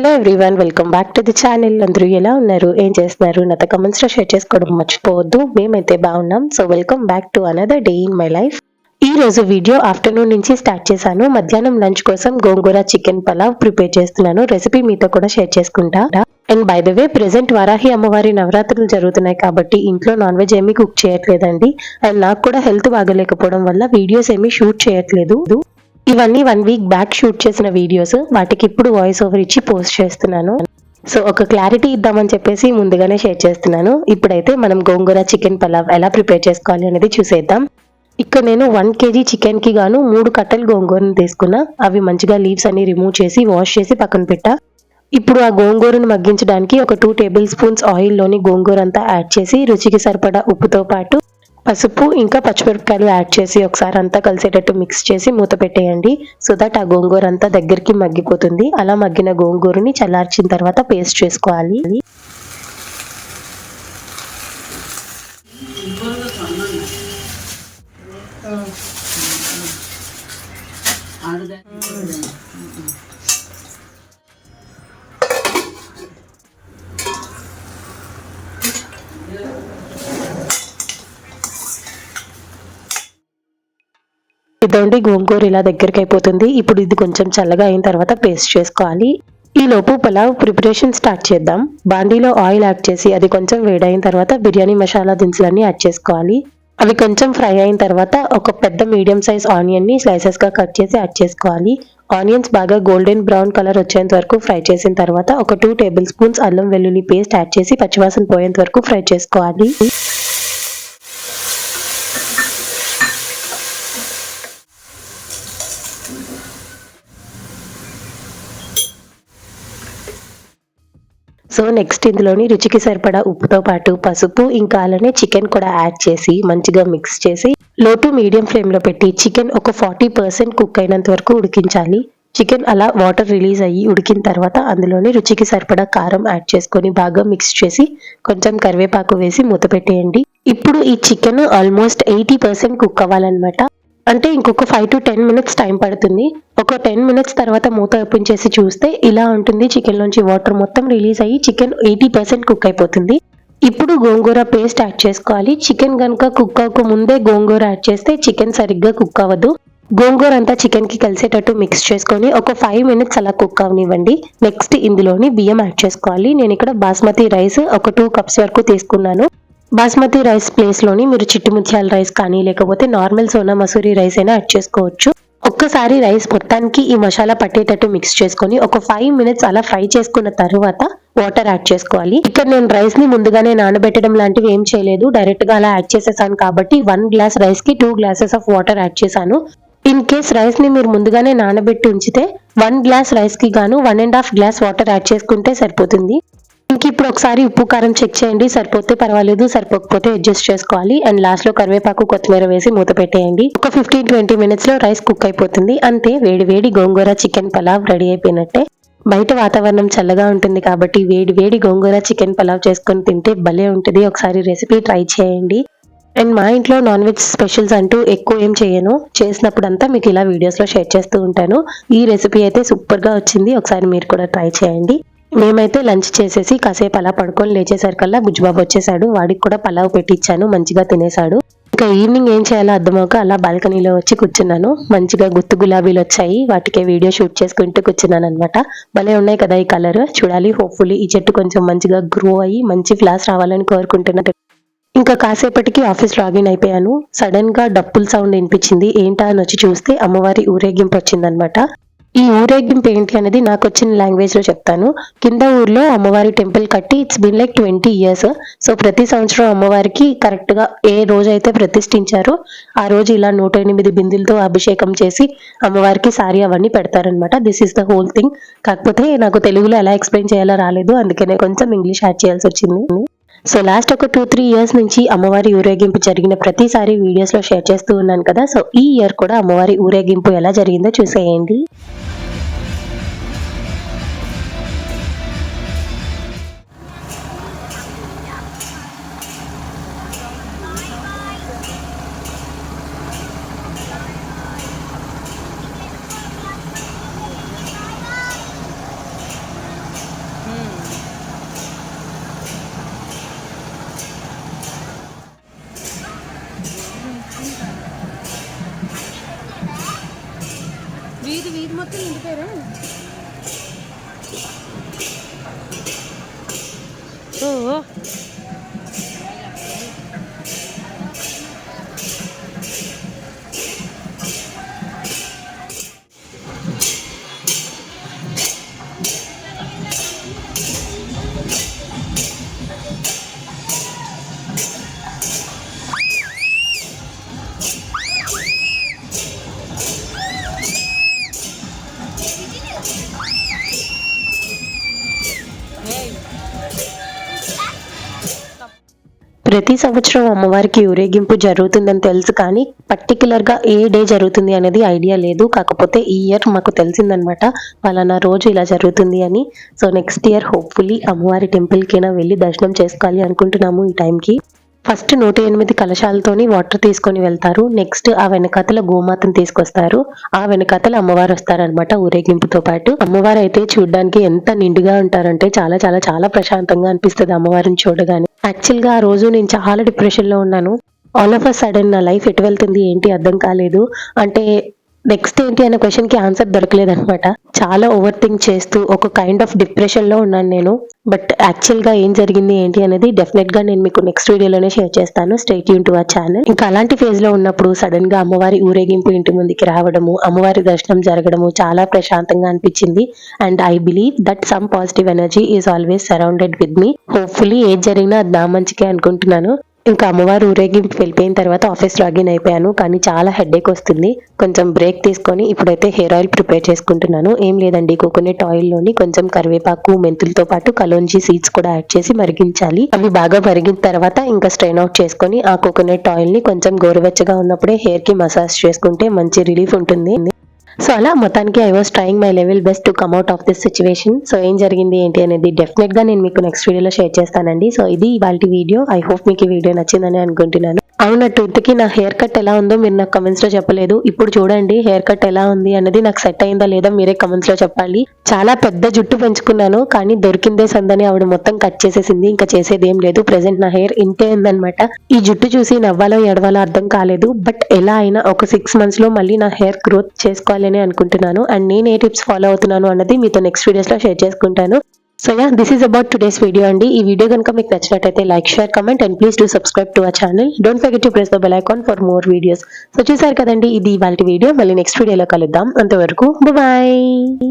Hello everyone welcome back to the channel. అందరూ ఎలా ఉన్నారు? ఏం చేస్తున్నారు? నాతో కమెంట్స్లో షేర్ చేసుకోవడం మర్చిపోవద్దు. మేమైతే బాగున్నాం. So welcome back to another day in my life ఈ రోజు వీడియో ఆఫ్టర్నూన్ నుంచి స్టార్ట్ చేశాను. మధ్యాహ్నం లంచ్ కోసం గోంగూర చికెన్ పలావ్ ప్రిపేర్ చేస్తున్నాను. రెసిపీ మీతో కూడా షేర్ చేసుకుంటా. And by the way present Varahi అమ్మవారి నవరాత్రులు జరుగుతున్నాయి కాబట్టి ఇంట్లో నాన్ వెజ్ ఏమీ కుక్ చేయట్లేదండి. అండ్ నాకు కూడా హెల్త్ బాగలేకపోవడం వల్ల వీడియోస్ ఏమీ షూట్ చేయట్లేదు. ఇవన్నీ వన్ వీక్ బ్యాక్ షూట్ చేసిన వీడియోస్ వాటికి ఇప్పుడు వాయిస్ ఓవర్ ఇచ్చి పోస్ట్ చేస్తున్నాను. సో ఒక క్లారిటీ ఇద్దామని చెప్పేసి ముందుగానే షేర్ చేస్తున్నాను. ఇప్పుడైతే మనం గోంగూర చికెన్ పలావ్ ఎలా ప్రిపేర్ చేసుకోవాలి అనేది చూసేద్దాం. ఇక్కడ నేను వన్ కేజీ చికెన్కి గాను మూడు కట్టలు గోంగూరను తీసుకున్నా. అవి మంచిగా లీవ్స్ అన్ని రిమూవ్ చేసి వాష్ చేసి పక్కన పెట్టా. ఇప్పుడు ఆ గోంగూరను మగ్గించడానికి ఒక టూ టేబుల్ స్పూన్స్ ఆయిల్లోని గోంగూర అంతా యాడ్ చేసి రుచికి సరిపడా ఉప్పుతో పాటు పసుపు ఇంకా పచ్చిమిరపకాయలు యాడ్ చేసి ఒకసారి అంతా కలిసేటట్టు మిక్స్ చేసి మూత పెట్టేయండి. సో దట్ ఆ గోంగూర అంతా దగ్గరికి మగ్గిపోతుంది. అలా మగ్గిన గోంగూరని చల్లార్చిన తర్వాత పేస్ట్ చేసుకోవాలి. ఇదండి గోంగూర ఇలా దగ్గరికి అయిపోతుంది ఇప్పుడు ఇది కొంచెం చల్లగా అయిన తర్వాత పేస్ట్ చేసుకోవాలి. ఈ లోపు పలావ్ ప్రిపరేషన్ స్టార్ట్ చేద్దాం. బాండీలో ఆయిల్ యాడ్ చేసి అది కొంచెం వేడైన తర్వాత బిర్యానీ మసాలా దినుసులన్నీ యాడ్ చేసుకోవాలి. అవి కొంచెం ఫ్రై అయిన తర్వాత ఒక పెద్ద మీడియం సైజ్ ఆనియన్ని స్లైసెస్గా కట్ చేసి యాడ్ చేసుకోవాలి. ఆనియన్స్ బాగా గోల్డెన్ బ్రౌన్ కలర్ వచ్చేంత వరకు ఫ్రై చేసిన తర్వాత ఒక టూ టేబుల్ స్పూన్స్ అల్లం వెల్లుల్లి పేస్ట్ యాడ్ చేసి పచ్చివాసన పోయేంత వరకు ఫ్రై చేసుకోవాలి. సో నెక్స్ట్ ఇందులోని రుచికి సరిపడా ఉప్పుతో పాటు పసుపు ఇంకా అలానే చికెన్ కూడా యాడ్ చేసి మంచిగా మిక్స్ చేసి లో టు మీడియం ఫ్లేమ్లో పెట్టి చికెన్ ఒక ఫార్టీ పర్సెంట్ కుక్ అయినంత వరకు ఉడికించాలి. చికెన్ అలా వాటర్ రిలీజ్ అయ్యి ఉడికిన తర్వాత అందులోనే రుచికి సరిపడా కారం యాడ్ చేసుకొని బాగా మిక్స్ చేసి కొంచెం కరివేపాకు వేసి మూత పెట్టేయండి. ఇప్పుడు ఈ chicken almost eighty percent cook అవ్వాలన్నమాట. అంటే ఇంకొక five to ten minutes time పడుతుంది. ఒక టెన్ మినిట్స్ తర్వాత మూత ఓపెన్ చేసి చూస్తే ఇలా ఉంటుంది. చికెన్లోంచి వాటర్ మొత్తం రిలీజ్ అయ్యి చికెన్ ఎయిటీ పర్సెంట్ కుక్ అయిపోతుంది. ఇప్పుడు గోంగూర పేస్ట్ యాడ్ చేసుకోవాలి. చికెన్ కనుక కుక్ అవ్వక ముందే గోంగూర యాడ్ చేస్తే చికెన్ సరిగ్గా కుక్ అవ్వదు. గోంగూర అంతా చికెన్కి కలిసేటట్టు మిక్స్ చేసుకొని ఒక ఫైవ్ మినిట్స్ అలా కుక్ అవనివ్వండి. నెక్స్ట్ ఇందులోని బియ్యం యాడ్ చేసుకోవాలి. నేను ఇక్కడ బాస్మతి రైస్ ఒక టూ కప్స్ వరకు తీసుకున్నాను. బాస్మతి రైస్ ప్లేస్లోని మీరు చిట్టి ముత్యాల రైస్ కానీ లేకపోతే నార్మల్ సోనా మసూరి రైస్ అయినా యాడ్ చేసుకోవచ్చు. ఒక్కసారి రైస్ మొత్తానికి ఈ మసాలా పట్టేటట్టు మిక్స్ చేసుకొని ఒక ఫైవ్ మినిట్స్ అలా ఫ్రై చేసుకున్న తర్వాత వాటర్ యాడ్ చేసుకోవాలి. ఇక్కడ నేను రైస్ని ముందుగానే నానబెట్టడం లాంటివి ఏం చేయలేదు. డైరెక్ట్గా అలా యాడ్ చేసేసాను కాబట్టి వన్ గ్లాస్ రైస్కి two glasses of water add చేశాను. ఇన్ కేస్ రైస్ని మీరు ముందుగానే నానబెట్టి ఉంచితే వన్ గ్లాస్ రైస్కి గాను one and half glass water add చేసుకుంటే సరిపోతుంది. దీనికి ఇప్పుడు ఒకసారి ఉప్పు కారం చెక్ చేయండి. సరిపోతే పర్వాలేదు సరిపోకపోతే అడ్జస్ట్ చేసుకోవాలి. అండ్ లాస్ట్లో కరివేపాకు కొత్తిమీర వేసి మూత పెట్టేయండి. ఒక ఫిఫ్టీన్ ట్వంటీ మినిట్స్లో రైస్ కుక్ అయిపోతుంది. అంతే వేడి వేడి గోంగూర చికెన్ పలావ్ రెడీ అయిపోయినట్టే. బయట వాతావరణం చల్లగా ఉంటుంది కాబట్టి వేడి వేడి గోంగూర చికెన్ పలావ్ చేసుకొని తింటే భలే ఉంటుంది. ఒకసారి రెసిపీ ట్రై చేయండి. అండ్ మా ఇంట్లో నాన్ వెజ్ స్పెషల్స్ అంటూ ఎక్కువ ఏం చేయను. చేసినప్పుడంతా మీకు ఇలా వీడియోస్లో షేర్ చేస్తూ ఉంటాను. ఈ రెసిపీ అయితే సూపర్గా వచ్చింది. ఒకసారి మీరు కూడా ట్రై చేయండి. మేమైతే లంచ్ చేసేసి కాసేపు అలా పడుకొని లేచేసరికల్లా గుజ్జుబాబు వచ్చేసాడు. వాడికి కూడా పలావ్ పెట్టించాను మంచిగా తినేసాడు. ఇంకా ఈవినింగ్ ఏం చేయాలో అర్థమవుక అలా బాల్కనీలో వచ్చి కూర్చున్నాను. మంచిగా గుత్తు గులాబీలు వచ్చాయి. వాటికే వీడియో షూట్ చేసుకుంటూ కూర్చున్నాను అనమాట భలే ఉన్నాయి కదా ఈ కలర్. చూడాలి హోప్ఫుల్లీ ఈ చెట్టు కొంచెం మంచిగా గ్రో అయ్యి మంచి ఫ్లాస్ రావాలని కోరుకుంటున్నాను ఇంకా కాసేపటికి ఆఫీస్ లాగిన్ అయిపోయాను. సడన్గా డప్పుల సౌండ్ వినిపించింది. ఏంటా అని వచ్చి చూస్తే అమ్మవారి ఊరేగింపు వచ్చిందనమాట ఈ ఊరేగింపు ఏంటి అనేది నాకు వచ్చిన లాంగ్వేజ్లో చెప్తాను. కింద ఊర్లో అమ్మవారి టెంపుల్ కట్టి it's been like twenty years so ప్రతి సంవత్సరం అమ్మవారికి కరెక్ట్గా ఏ రోజు అయితే ప్రతిష్ఠించారో ఆ రోజు ఇలా నూట ఎనిమిది బిందులతో అభిషేకం చేసి అమ్మవారికి సారీ అవన్నీ పెడతారనమాట this is the whole thing కాకపోతే నాకు తెలుగులో ఎలా ఎక్స్ప్లెయిన్ చేయాలో రాలేదు. అందుకనే కొంచెం ఇంగ్లీష్ యాడ్ చేయాల్సి వచ్చింది. సో లాస్ట్ ఒక టూ త్రీ ఇయర్స్ నుంచి అమ్మవారి ఊరేగింపు జరిగిన ప్రతిసారి వీడియోస్లో షేర్ చేస్తూ ఉన్నాను కదా. సో ఈ ఇయర్ కూడా అమ్మవారి ఊరేగింపు ఎలా జరిగిందో చూసేయండి. వీధి వీధి మొత్తం నిండిపోయారా ఓ. ప్రతి సంవత్సరం అమ్మవారికి ఊరేగింపు జరుగుతుందని తెలుసు కానీ పర్టికులర్గా ఏ డే జరుగుతుంది అనేది ఐడియా లేదు. కాకపోతే ఈ ఇయర్ మాకు తెలిసిందనమాట. పలానా రోజు ఇలా జరుగుతుంది అని. సో నెక్స్ట్ ఇయర్ హోప్ఫుల్లీ అమ్మవారి టెంపుల్ అయినా వెళ్ళి దర్శనం చేసుకోవాలి అనుకుంటున్నాము ఈ టైంకి. ఫస్ట్ నూట ఎనిమిది కలశాలతోని వాటర్ తీసుకొని వెళ్తారు. నెక్స్ట్ ఆ వెనకాతల గోమాతను తీసుకొస్తారు. ఆ వెనకాతల అమ్మవారు వస్తారనమాట ఊరేగింపుతో పాటు. అమ్మవారు అయితే చూడడానికి ఎంత నిండుగా ఉంటారంటే చాలా చాలా చాలా ప్రశాంతంగా అనిపిస్తుంది అమ్మవారిని చూడగానే. యాక్చువల్గా ఆ రోజు నేను చాలా డిప్రెషన్లో ఉన్నాను. ఆల్ ఆఫ్ అ సడన్ నా లైఫ్ ఎటు వెళ్తుంది ఏంటి అర్థం కాలేదు. అంటే నెక్స్ట్ ఏంటి అనే క్వశ్చన్కి ఆన్సర్ దొరకలేదు అనమాట చాలా ఓవర్ థింక్ చేస్తూ ఒక కైండ్ ఆఫ్ డిప్రెషన్లో ఉన్నాను నేను. బట్ యాక్చువల్గా ఏం జరిగింది ఏంటి అనేది డెఫినెట్గా నేను మీకు నెక్స్ట్ వీడియోలోనే షేర్ చేస్తాను. స్టేట్ యూన్ టు ఆ ఛానల్ ఇంకా అలాంటి ఫేజ్లో ఉన్నప్పుడు సడన్గా అమ్మవారి ఊరేగింపు ఇంటి ముందుకి రావడము అమ్మవారి దర్శనం జరగడము చాలా ప్రశాంతంగా అనిపించింది. And I believe that some positive energy is always surrounded with me hopefully ఏది జరిగినా అది నా మంచికే అనుకుంటున్నాను. ఇంకా అమ్మవారు ఊరేగింపు వెళ్ళిపోయిన తర్వాత ఆఫీస్ లాగిన్ అయిపోయాను. కానీ చాలా హెడేక్ వస్తుంది. కొంచెం బ్రేక్ తీసుకొని ఇప్పుడైతే హెయిర్ ఆయిల్ ప్రిపేర్ చేసుకుంటున్నాను. ఏం లేదండి కోకోనట్ ఆయిల్లోని కొంచెం కరివేపాకు మెంతులతో పాటు కలోంజీ సీడ్స్ కూడా యాడ్ చేసి మరిగించాలి. అవి బాగా మరిగిన తర్వాత ఇంకా స్ట్రెయిన్ అవుట్ చేసుకొని ఆ కోకోనట్ ఆయిల్ని కొంచెం గోరువెచ్చగా ఉన్నప్పుడే హెయిర్కి మసాజ్ చేసుకుంటే మంచి రిలీఫ్ ఉంటుంది. సో అలా మొత్తానికి I was trying my level best to come out of this situation so ఏం జరిగింది ఏంటి అనేది డెఫినెట్గా నేను మీకు నెక్స్ట్ వీడియోలో షేర్ చేస్తానండి. సో ఇది ఇవాళ వీడియో ఐ హోప్ మీకు ఈ వీడియో నచ్చిందని అనుకుంటున్నాను. అవునట్టు ఇంతకీ నా హెయిర్ కట్ ఎలా ఉందో మీరు నాకు కమెంట్స్లో చెప్పలేదు. ఇప్పుడు చూడండి హెయిర్ కట్ ఎలా ఉంది అనేది నాకు సెట్ అయిందా లేదా మీరే కమెంట్స్లో చెప్పాలి. చాలా పెద్ద జుట్టు పెంచుకున్నాను కానీ దొరికిందే సందని ఆవిడ మొత్తం కట్ చేసేసింది. ఇంకా చేసేది ఏం లేదు. ప్రెసెంట్ నా హెయిర్ ఇంతే ఉందన్నమాట. ఈ జుట్టు చూసి నవ్వాలో ఎడవాలో అర్థం కాలేదు. బట్ ఎలా అయినా ఒక సిక్స్ మంత్స్లో మళ్ళీ నా హెయిర్ గ్రోత్ చేసుకోవాలి చేసుకోవాలని అనుకుంటున్నాను. అండ్ నేను ఏ టిప్స్ ఫాలో అవుతున్నాను అన్నది మీతో నెక్స్ట్ వీడియోస్లో షేర్ చేసుకుంటాను. So yeah this is about today's video అండి. ఈ వీడియో కనుక మీకు నచ్చినట్టయితే like share comment and please do subscribe to our channel don't forget to press the bell icon for more videos so చూసారు కదండి ఇది ఇవాళ వీడియో మళ్ళీ నెక్స్ట్ వీడియోలో కలుద్దాం. అంతవరకు బాయ్